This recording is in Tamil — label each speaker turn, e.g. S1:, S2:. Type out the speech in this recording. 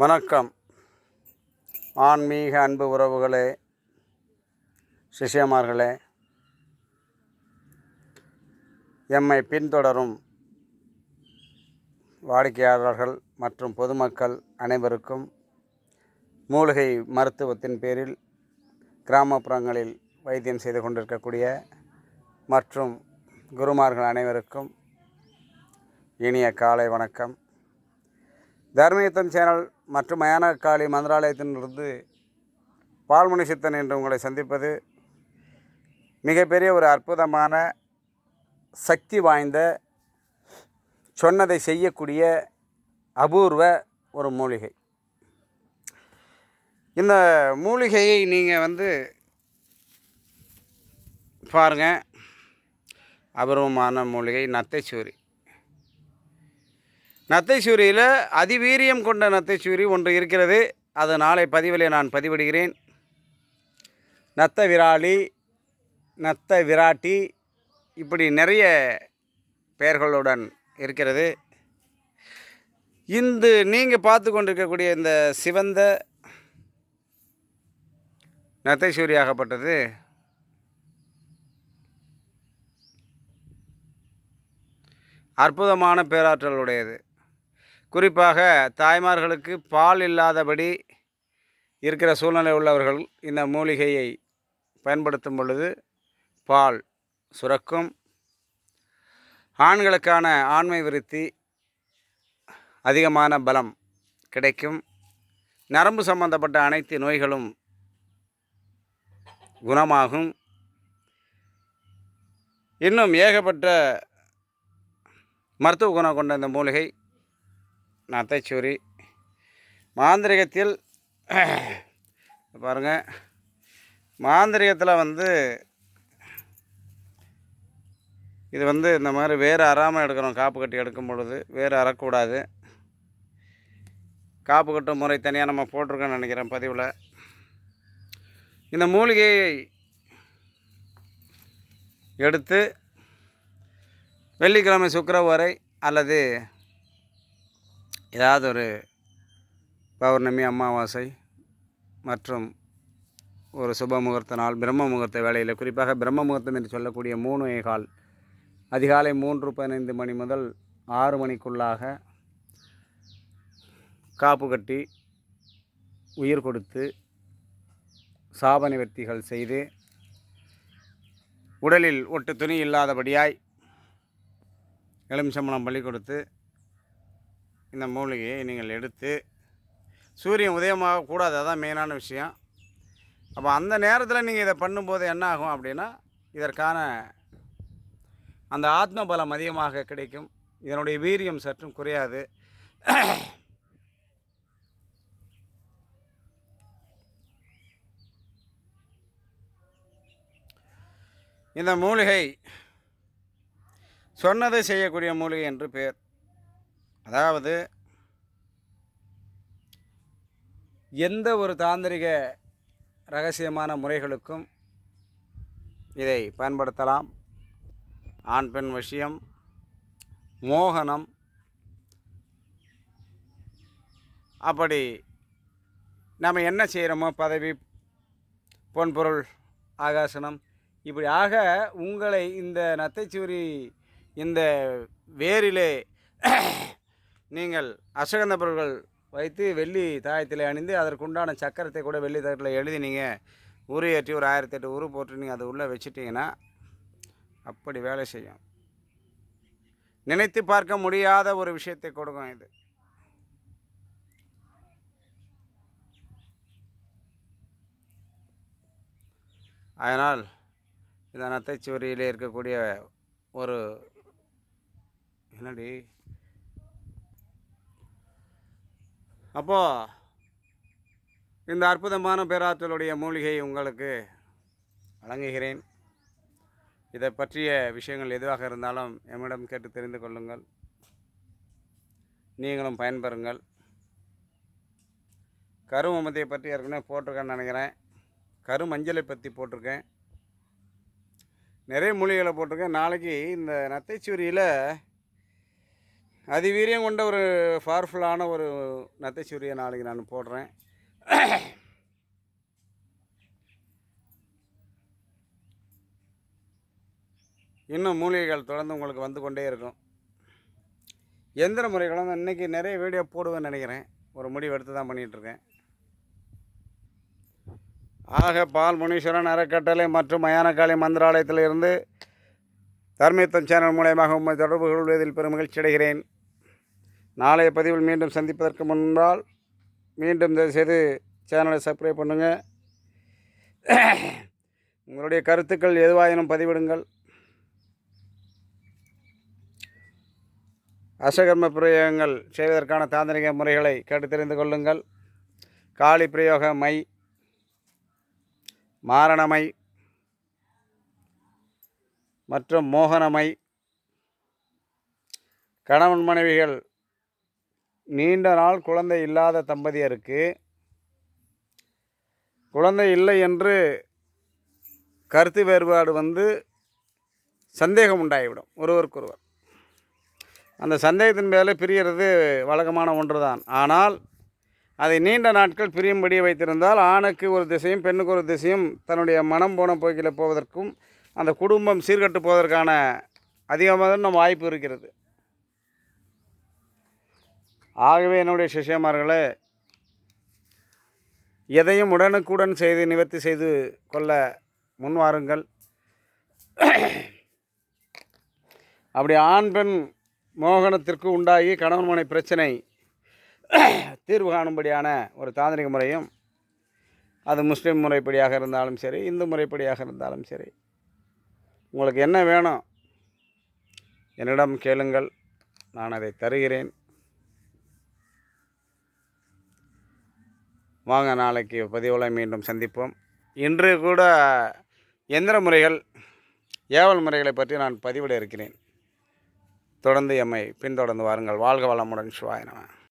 S1: வணக்கம். ஆன்மீக அன்பு உறவுகளே சிஷ்யமார்களே எம்மை பின்தொடரும் வாடிக்கையாளர்கள் மற்றும் பொதுமக்கள் அனைவருக்கும் மூலிகை மருத்துவத்தின் பேரில் கிராமப்புறங்களில் வைத்தியம் செய்து கொண்டிருக்கக்கூடிய மற்றும் குருமார்கள் அனைவருக்கும் இனிய காலை வணக்கம். தர்மயுத்தம் சேனல் மற்றும் மயான காளி மந்திராலயத்திலிருந்து பால்முனி சித்தன் என்று உங்களை சந்திப்பது மிகப்பெரிய ஒரு அற்புதமான சக்தி வாய்ந்த சொன்னதை செய்யக்கூடிய அபூர்வ ஒரு மூலிகை. இந்த மூலிகையை நீங்கள் வந்து பாருங்கள் அபூர்வமான மூலிகை நத்தைச்சூரி நத்தைசூரியில் அதிவீரியம் கொண்ட நத்தைசூரி ஒன்று இருக்கிறது. அது நாளை பதிவிலே நான் பதிவிடுகிறேன். நத்த விராலி நத்த விராட்டி இப்படி நிறைய பெயர்களுடன் இருக்கிறது. இந்து நீங்கள் பார்த்து கொண்டிருக்கக்கூடிய இந்த சிவந்த நத்தைச்சூரி ஆகப்பட்டது. அற்புதமான பேராற்றல் உடையது. குறிப்பாக தாய்மார்களுக்கு பால் இல்லாதபடி இருக்கிற சூழ்நிலை உள்ளவர்கள் இந்த மூலிகையை பயன்படுத்தும் பொழுது பால் சுரக்கும். ஆண்களுக்கான ஆண்மை விருத்தி அதிகமான பலம் கிடைக்கும். நரம்பு சம்பந்தப்பட்ட அனைத்து நோய்களும் குணமாகும். இன்னும் ஏகப்பட்ட மருத்துவ குணம் கொண்ட இந்த மூலிகை நத்தைச்சூரி மாந்திரிகத்தில் பாருங்கள் மாந்திரிகத்தில் வந்து இது வந்து இந்த மாதிரி வேறு அறாமல் எடுக்கணும் காப்பு கட்டி எடுக்கும் பொழுது வேறு அறக்கூடாது. காப்பு கட்டும் முறை தனியாக நம்ம போட்டிருக்கோன்னு நினைக்கிறேன் பதிவில். இந்த மூலிகையை எடுத்து வெள்ளிக்கிழமை சுக்கரவரை அல்லது ஏதாவது ஒரு பௌர்ணமி அமாவாசை மற்றும் ஒரு சுப முகூர்த்த நாள் பிரம்ம முகூர்த்த வேலையில் குறிப்பாக பிரம்ம முகூர்த்தம் என்று சொல்லக்கூடிய மூணு கால். அதிகாலை மூன்று பதினைந்து மணி முதல் ஆறு மணிக்குள்ளாக காப்பு கட்டி உயிர் கொடுத்து சாப நிவர்த்திகள் செய்து உடலில் ஒட்டு துணி இல்லாதபடியாய் எலுமிச்சம்பழம் பள்ளி கொடுத்து இந்த மூலிகையை நீங்கள் எடுத்து சூரியன் உதயமாக கூடாது அதான் மெயினான விஷயம். அப்போ அந்த நேரத்தில் நீங்கள் இதை பண்ணும்போது என்ன ஆகும் அப்படின்னா இதற்கான அந்த ஆத்ம பலம் அதிகமாக கிடைக்கும். இதனுடைய வீரியம் சற்றும் குறையாது. இந்த மூலிகை சொன்னதை செய்யக்கூடிய மூலிகை என்று பெயர். அதாவது எந்த ஒரு தாந்திரிக ரகசியமான முறைகளுக்கும் இதை பயன்படுத்தலாம். ஆண் பெண் விஷயம் மோகனம் அப்படி நம்ம என்ன செய்கிறோமோ பதவி பொன்பொருள் ஆகாசனம் இப்படி ஆக உங்களை இந்த நத்தைச்சூரி இந்த வேரிலே நீங்கள் அசகந்த பொருட்கள் வைத்து வெள்ளி தாயத்தில் அணிந்து அதற்குண்டான சக்கரத்தை கூட வெள்ளி தகட்டில் எழுதி நீங்கள் உரு ஏற்றி ஒரு ஆயிரத்தி எட்டு உரு போட்டு நீங்கள் அதை உள்ளே வச்சுட்டிங்கன்னா அப்படி வேலை செய்யும். நினைத்து பார்க்க முடியாத ஒரு விஷயத்தை கொடுக்கும் இது. அதனால் இந்த நத்தைச்சுவரியிலே இருக்கக்கூடிய ஒரு என்னடி? அப்போது இந்த அற்புதமான பேராற்றலுடைய மூலிகை உங்களுக்கு வழங்குகிறேன். இதை பற்றிய விஷயங்கள் எதுவாக இருந்தாலும் எம்மிடம் கேட்டு தெரிந்து கொள்ளுங்கள். நீங்களும் பயன்பெறுங்கள். கருமமத்தை பற்றி ஏற்கனவே போட்டிருக்கேன்னு நினைக்கிறேன். கருமஞ்சளை பற்றி போட்டிருக்கேன். நிறைய மூலிகைகளை போட்டிருக்கேன். நாளைக்கு இந்த நத்தைச்சூரியில் அதிவீரியம் கொண்ட ஒரு பவர்ஃபுல்லான ஒரு நத்தைச்சூரியை நாளைக்கு நான் போடுறேன். இன்னும் மூலிகைகள் தொடர்ந்து உங்களுக்கு வந்து கொண்டே இருக்கும். எந்திர முறைகளும் இன்றைக்கி நிறைய வீடியோ போடுவேன்னு நினைக்கிறேன். ஒரு முடிவு எடுத்து தான் பண்ணிகிட்ருக்கேன் ஆக பால் முனீஸ்வரன் அறக்கட்டளை மற்றும் மயானக்காளி மந்திராலயத்தில் தர்மயுத்தம் சேனல் மூலயமாக உண்மை தொடர்பு கொள்வதில் பெரும் மகிழ்ச்சி அடைகிறேன். நாளைய பதிவில் மீண்டும் சந்திப்பதற்கு முன்னால் மீண்டும் தயவு செய்து சேனலை சப்ஸ்கிரைப் பண்ணுங்கள் உங்களுடைய கருத்துக்கள் எதுவாயினும் பதிவிடுங்கள். அசகர்ம பிரயோகங்கள் செய்வதற்கான தாந்திரிக முறைகளை கேட்டு தெரிந்து கொள்ளுங்கள். காளி பிரயோக மை மாரணமை மற்றும் மோகனமை. கணவன் மனைவிகள் நீண்ட நாள் குழந்தை இல்லாத தம்பதியருக்கு குழந்தை இல்லை என்று கருத்து வேறுபாடு வந்து சந்தேகம் உண்டாகிவிடும் ஒருவருக்கொருவர். அந்த சந்தேகத்தின் மேலே பிரியறது வழக்கமான ஒன்று தான் ஆனால் அதை நீண்ட நாட்கள் பிரியும்படி வைத்திருந்தால் ஆணுக்கு ஒரு திசையும் பெண்ணுக்கு ஒரு திசையும் தன்னுடைய மனம் போன போக்கில் போவதற்கும் அந்த குடும்பம் சீர்கட்டு போவதற்கான அதிகமான வாய்ப்பு இருக்கிறது. ஆகவே என்னுடைய சிஷ்யமார்களே எதையும் உடனுக்குடன் செய்து நிவர்த்தி செய்து கொள்ள முன்வாருங்கள் அப்படி ஆண் பெண் மோகனத்திற்கு உண்டாகி கணவன் மனை பிரச்சனை தீர்வு காணும்படியான ஒரு தாந்திரிக முறையும் அது முஸ்லீம் முறைப்படியாக இருந்தாலும் சரி இந்து முறைப்படியாக இருந்தாலும் சரி உங்களுக்கு என்ன வேணும் என்னிடம் கேளுங்கள். நான் அதை தருகிறேன். வாங்க நாளைக்கு பதிவில் மீண்டும் சந்திப்போம். இன்று கூட எந்திர முறைகள் ஏவல் முறைகளை பற்றி நான் பதிவிட இருக்கிறேன். தொடர்ந்து எம்மை பின்தொடர்ந்து வாருங்கள். வாழ்க வளமுடன் சிவாயினவன்